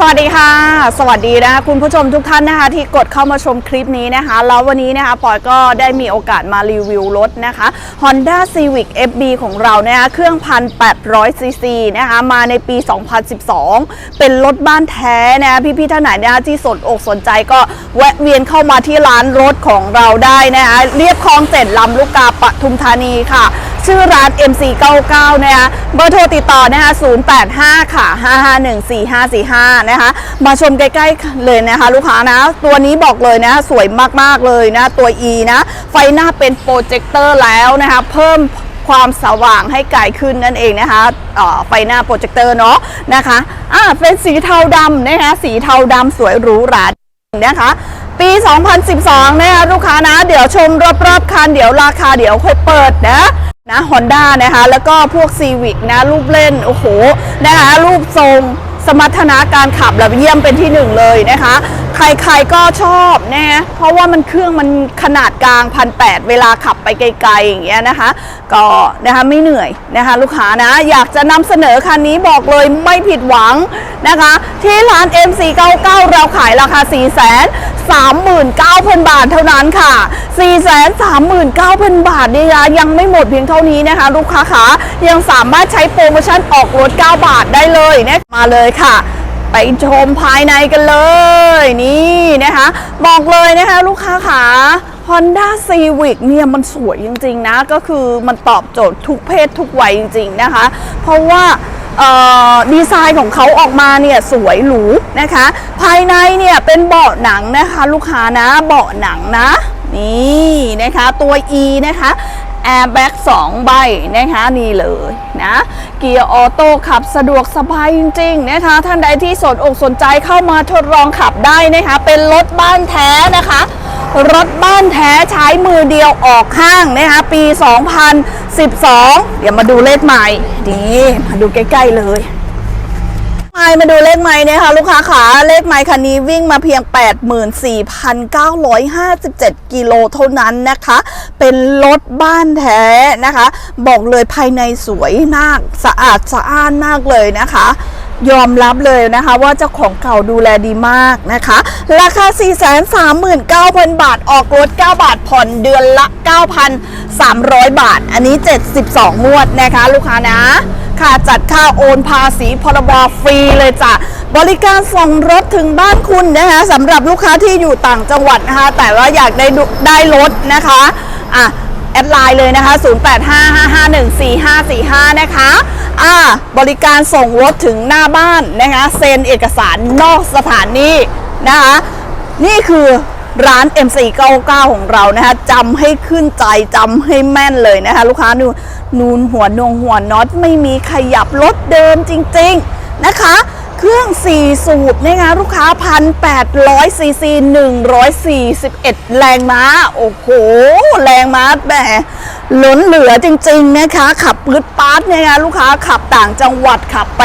สวัสดีค่ะ สวัสดีนะคุณผู้ชมทุกท่านนะคะที่กดเข้ามาชมคลิปนี้นะคะ แล้ววันนี้นะคะปอยก็ได้มีโอกาสมารีวิวรถนะคะ Honda Civic FB ของเรานะคะเครื่อง 1,800 ซีซีนะคะมาในปี 2012 เป็นรถบ้านแท้นะคะพี่ๆท่านไหนนะคะที่สนอกสนใจก็แวะเวียนเข้ามาที่ร้านรถของเราได้นะคะเรียบคลองเจ็ดลำลูกกาปทุมธานีค่ะ ชื่อร้าน MC99 นะคะเบอร์โทรติดต่อนะคะ085 ค่ะ 5514545 นะคะ มาชมใกล้ๆเลยนะคะ ลูกค้านะ ตัวนี้บอกเลยนะสวยมากๆเลยนะ ตัว E นะ ไฟหน้าเป็นโปรเจคเตอร์แล้วนะคะ เพิ่มความสว่างให้ไกลขึ้นนั่นเองนะคะไฟหน้าโปรเจคเตอร์เนาะนะคะอ่าเป็นสีเทาดำนะคะ สีเทาดำสวยหรูหรานะคะ ปี 2012 นะคะลูกค้านะ เดี๋ยวชมรอบๆคัน เดี๋ยวราคาเดี๋ยวค่อยเปิดนะ นะฮอนด้านะคะแล้วก็พวกซีวิกนะรูปเล่น โอ้โหนะคะรูปทรงสมรรถนะการขับแบบเยี่ยมเป็นที่หนึ่งเลยนะคะ ใครๆก็ชอบนะเพราะว่ามันเครื่องมันขนาดกลางพันแเวลาขับไปไกลๆอย่างเงี้ยนะคะ ก็นะคะไม่เหนื่อยนะคะ ลูกค้านะ อยากจะนำเสนอคันนี้บอกเลยไม่ผิดหวังนะคะ ที่ร้าน MC99 เราขายราคา4 3 9 0 0 0 บาทเท่านั้นค่ะ 4 3 9 0 0 0 บาทนี่นะยังไม่หมดเพียงเท่านี้นะคะ ลูกค้าขายังสามารถใช้โปรโมชั่นออกรถ 9 บาทได้เลยนะมาเลยค่ะ ไปชมภายในกันเลย นี่นะคะ บอกเลยนะคะ ลูกค้าขา Honda Civic เนี่ยมันสวยจริง ๆ นะ ก็คือมันตอบโจทย์ทุกเพศทุกวัยจริง ๆ นะคะ เพราะว่าดีไซน์ของเขาออกมาเนี่ยสวยหรูนะคะ ภายในเนี่ยเป็นเบาะหนังนะคะ ลูกค้านะเบาะหนังนะนี่นะคะตัว E นะคะ แอร์แบ็ก2ใบนะคะนี่เลยนะเกียร์ออโต้ขับสะดวกสบายจริงๆนะคะท่านใดที่สนอกสนใจเข้ามาทดลองขับได้นะคะ เป็นรถบ้านแท้นะคะ รถบ้านแท้ใช้มือเดียวออกข้างนะคะปี 2012 เดี๋ยวมาดูเลขใหม่ดีมาดูใกล้ ๆ เลย ม่มาดูเลขใหม่นะคะลูกค้าขาเลขใหม่คันนี้วิ่งมาเพียง 84,957 กิโลเท่านั้นนะคะ เป็นรถบ้านแท้นะคะ บอกเลยภายในสวยมากสะอาดสะอ้านมากเลยนะคะยอมรับเลยนะคะว่าเจ้าของเก่าดูแลดีมากนะคะ ราคา 439,000 บาทออกรถ 9 บาทผ่อนเดือนละ 300 บาท อันนี้ 72 งวดนะคะลูกค้านะ ค่าจัดค่าโอนภาษีพรบฟรีเลยจ้ะ บริการส่งรถถึงบ้านคุณนะคะสำหรับลูกค้าที่อยู่ต่างจังหวัดนะคะ แต่ว่าอยากได้ได้รถนะคะอะแอดไลน์เลยนะคะ 0855514545 นะคะ อ่า บริการส่งรถถึงหน้าบ้านนะคะ เซ็นเอกสารนอกสถานีนะคะ นี่คือ ร้าน MC99 ของเรานะคะจำให้ขึ้นใจจำให้แม่นเลยนะคะลูกค้านูนูนหัวนงหัวน็อตไม่มีขยับรถเดิมจริง ๆนะคะ เครื่อง 4 สูบนะคะลูกค้า 1,800ซีซี141 แรงม้า โอ้โห แรงม้าแหมล้นเหลือจริง ๆ นะคะ ขับปืดปาร์ตนี่นะลูกค้าขับต่างจังหวัดขับไป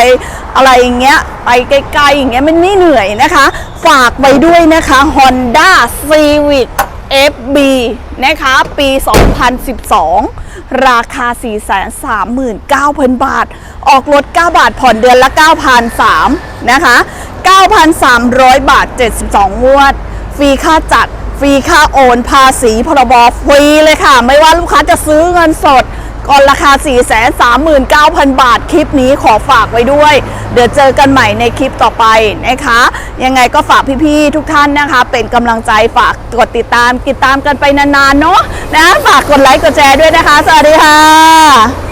อะไรอย่างเงี้ย ไปไกลๆอย่างเงี้ยมันไม่เหนื่อยนะคะ ฝากไว้ด้วยนะคะ Honda Civic FB นะคะ ปี 2012 ราคา 439,000 บาท ออกรถ 9 บาทผ่อนเดือนละ 9,003นะคะ 9,300 บาท 72 งวด ฟรีค่าจัด ฟรีค่าโอน ภาษีพรบฟรีเลยค่ะ ไม่ว่าลูกค้าจะซื้อเงินสด ก่อนราคา 439,000 บาท คลิปนี้ขอฝากไว้ด้วย เดี๋ยวเจอกันใหม่ในคลิปต่อไปนะคะ ยังไงก็ฝากพี่ๆทุกท่านนะคะ เป็นกำลังใจฝากกดติดตามติดตามกันไปนานๆเนาะนะฝากกดไลค์กดแชร์ด้วยนะคะ สวัสดีค่ะ